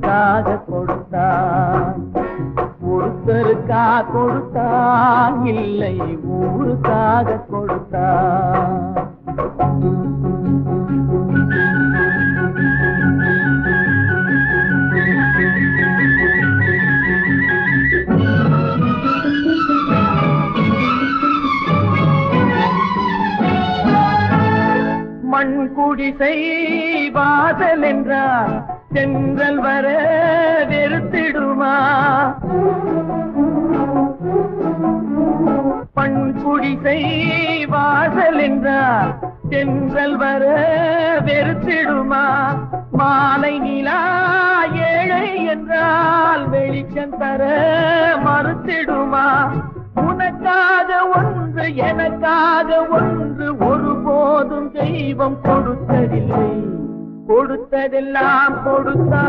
கொடுத்தாக கொடுத்தான். ஒருத்தருக்கா கொடுத்தான். இல்லை ஊருக்காக கொடுத்தான். மண் குடிசை வாசல் என்றார் சென்றல் வர வெறுத்திடுமா? மண் குடிசை வாசல் என்றார். சென்றல் வர வெறுத்திடுமா? மாலை நிலா ஏழை என்றால் வெளிச்சம் தர மறுத்திடுமா? உனக்காக ஒன்று எனக்காக ஒன்று ஒருபோதும் தெய்வம் கொடுத்ததில்லை. கொடுத்ததெல்லாம் கொடுத்தா